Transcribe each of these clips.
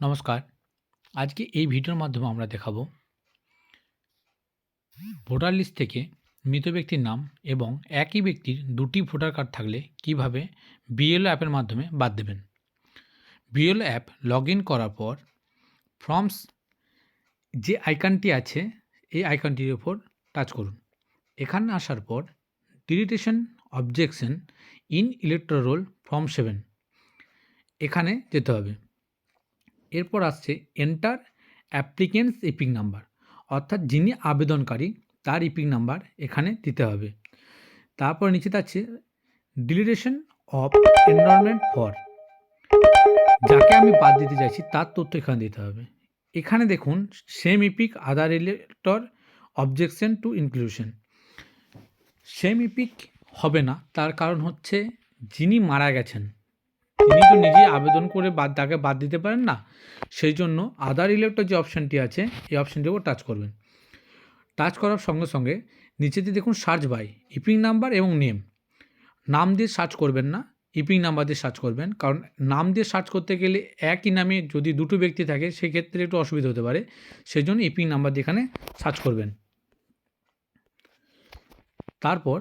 নমস্কার। আজকে এই ভিডিওর মাধ্যমে আমরা দেখাবো ভোটার লিস্ট থেকে মৃত ব্যক্তির নাম এবং একই ব্যক্তির দুটি ভোটার কার্ড থাকলে কীভাবে বিএলও অ্যাপের মাধ্যমে বাদ দেবেন। বিএলও অ্যাপ লগ ইন করার পর ফর্মস যে আইকনটি আছে, এই আইকনটির ওপর টাচ করুন। এখানে আসার পর deletion objection in electoral roll form seven. এখানে যেতে হবে। এরপর আসছে এন্টার অ্যাপ্লিকেন্টস ইপিং নাম্বার অর্থাৎ যিনি আবেদনকারী, তার ইপিং নাম্বার এখানে দিতে হবে। তারপর নিচে আছে ডিলিটেশন অফ এনরোলমেন্ট ফর যাকে আমি বাদ দিতে চাইছি, তার তথ্য এখানে দিতে হবে। এখানে দেখুন same EPIC Aadhaar related objection to inclusion same EPIC হবে না, তার কারণ হচ্ছে যিনি মারা গেছেন তিনি তো নিজেই আবেদন করে বাদ, তাকে বাদ দিতে পারেন না। সেই জন্য আধার রিলেটেড যে অপশানটি আছে, এই অপশানটির উপর টাচ করবেন। টাচ করার সঙ্গে সঙ্গে নিচেতে দেখুন সার্চ বাই ইপিং নাম্বার এবং নেম নাম দিয়ে সার্চ করবেন না ইপিং নাম্বার দিয়ে সার্চ করবেন। কারণ নাম দিয়ে সার্চ করতে গেলে একই নামে যদি দুটো ব্যক্তি থাকে, সেক্ষেত্রে একটু অসুবিধা হতে পারে। সেই জন্য ইপিং নাম্বার দিয়ে এখানে সার্চ করবেন। তারপর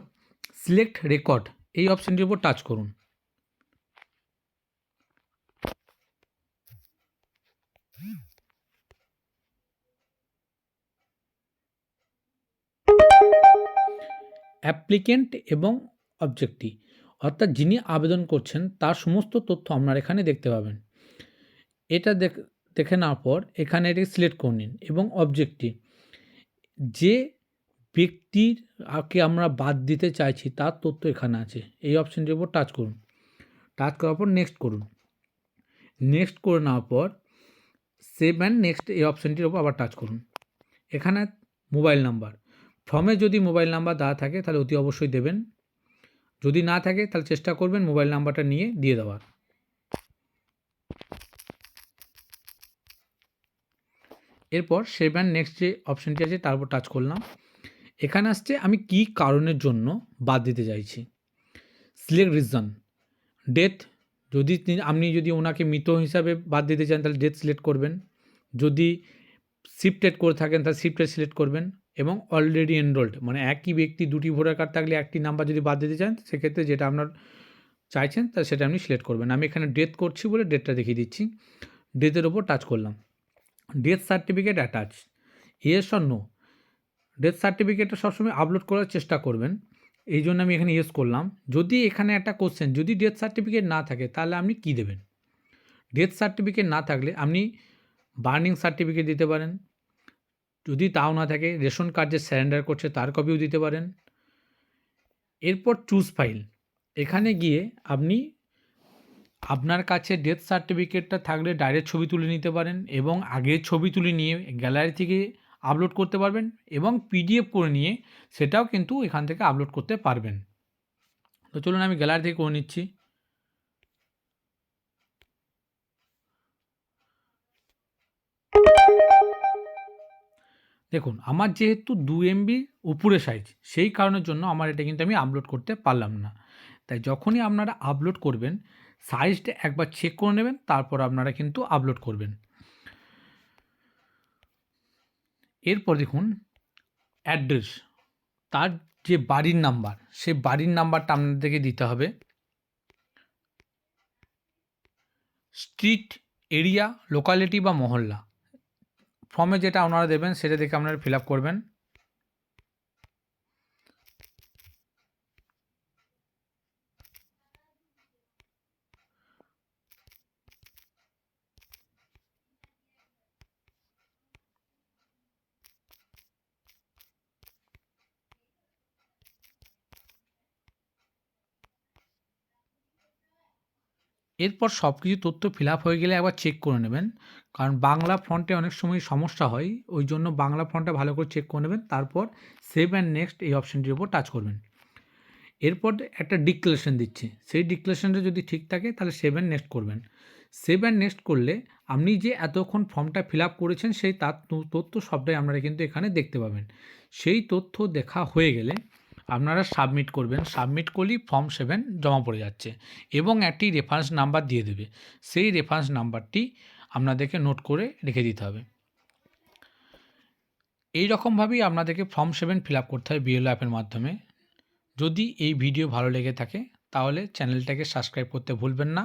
সিলেক্ট রেকর্ড এই অপশানটির উপর টাচ করুন। অ্যাপ্লিকেন্ট এবং অবজেক্টটি অর্থাৎ যিনি আবেদন করছেন, তার সমস্ত তথ্য আপনারা এখানে দেখতে পাবেন। এটা দেখ নেওয়ার পর এখানে এটি সিলেক্ট করে নিন এবং অবজেক্টটি যে ব্যক্তির কে আমরা বাদ দিতে চাইছি, তার তথ্য এখানে আছে। এই অপশানটির উপর টাচ করুন। টাচ করার পর নেক্সট করুন। নেক্সট করে নেওয়ার পর সেভ অ্যান্ড নেক্সট এই অপশানটির উপর আবার টাচ করুন। এখানে মোবাইল নাম্বার। ফর্মে যদি মোবাইল নাম্বার দেওয়া থাকে, তাহলে অতি অবশ্যই দেবেন। যদি না থাকে, তাহলে চেষ্টা করবেন মোবাইল নাম্বারটা নিয়ে দিয়ে দেওয়ার। এরপর সেভ অ্যান্ড নেক্সট যে অপশানটি আছে, তার উপর টাচ করলাম। এখানে আসছে, আমি কি কারণের জন্য বাদ দিতে চাইছি? সিলেক্ট রিজন ডেথ যদি আপনি যদি ওনাকে মৃত হিসাবে বাদ দিতে চান, তাহলে ডেথ সিলেক্ট করবেন। যদি শিফটেড করে থাকেন, তাহলে শিফটেড সিলেক্ট করবেন। এবং অলরেডি এনরোল্ড মানে একই ব্যক্তি দুটি ভোটার কার্ড থাকলে একটি নাম্বার যদি বাদ দিতে চান, সেক্ষেত্রে যেটা আপনার চাইছেন, তা সেটা আপনি সিলেক্ট করবেন। আমি এখানে ডেথ করছি বলে ডেটটা দেখিয়ে দিচ্ছি। ডেথের ওপর টাচ করলাম। Death certificate attach yes or no death সার্টিফিকেটটা সবসময় আপলোড করার চেষ্টা করবেন। এই জন্য আমি এখানে ইয়েস করলাম। যদি এখানে একটা কোশ্চেন যদি ডেথ সার্টিফিকেট না থাকে, তাহলে আপনি কী দেবেন? ডেথ সার্টিফিকেট না থাকলে আপনি বার্নিং সার্টিফিকেট দিতে পারেন। যদি তাও না থাকে, রেশন কার্ড যে স্যারেন্ডার করছে তার কপিও দিতে পারেন। এরপর চুজ ফাইল এখানে গিয়ে আপনি আপনার কাছে ডেথ সার্টিফিকেটটা থাকলে ডাইরেক্ট ছবি তুলে নিতে পারেন এবং আগের ছবি তুলে নিয়ে গ্যালারি থেকে আপলোড করতে পারবেন এবং পিডিএফ করে নিয়ে সেটাও কিন্তু এখান থেকে আপলোড করতে পারবেন। তো চলুন আমি গ্যালারি থেকে করে নিচ্ছি। দেখুন, আমার যেহেতু দু এমবি উপরে সাইজ সেই কারণের জন্য আমার এটা কিন্তু আমি আপলোড করতে পারলাম না। তাই যখনই আপনারা আপলোড করবেন সাইজটা একবার চেক করে নেবেন, তারপর আপনারা কিন্তু আপলোড করবেন। এরপর দেখুন অ্যাড্রেস তার যে বাড়ির নাম্বার সে বাড়ির নাম্বারটা আপনাদেরকে দিতে হবে। স্ট্রিট এরিয়া লোকালিটি বা মহল্লা। ফর্মে যেটা ওনারা দেবেন সেটা দেখে আপনারা ফিল করবেন। এরপর সব কিছু তথ্য ফিল হয়ে গেলে একবার চেক করে নেবেন। কারণ বাংলা ফন্টে অনেক সময় সমস্যা হয়, ওই জন্য বাংলা ফন্টটা ভালো করে চেক করে নেবেন, তারপর সেভ অ্যান্ড নেক্সট এই অপশানটির উপর টাচ করবেন। এরপর একটা ডিক্লারেশন দিচ্ছে, সেই ডিক্লারেশনটা যদি ঠিক থাকে তাহলে সেভ অ্যান্ড নেক্সট করবেন। সেভ অ্যান্ড নেক্সট করলে আপনি যে এতক্ষণ ফর্মটা ফিল করেছেন, সেই তার তথ্য সবটাই আপনারা কিন্তু এখানে দেখতে পাবেন। সেই তথ্য দেখা হয়ে গেলে আপনারা সাবমিট করবেন সাবমিট করলেই ফর্ম সেভেন জমা পড়ে যাচ্ছে এবং একটি রেফারেন্স নাম্বার দিয়ে দেবে। সেই রেফারেন্স নাম্বারটি আপনাদেরকে নোট করে রেখে দিতে হবে। এই রকমভাবেই আপনাদেরকে ফর্ম সেভেন ফিল আপ করতে হয় বিএলও অ্যাপের মাধ্যমে। যদি এই ভিডিও ভালো লেগে থাকে, তাহলে চ্যানেলটাকে সাবস্ক্রাইব করতে ভুলবেন না।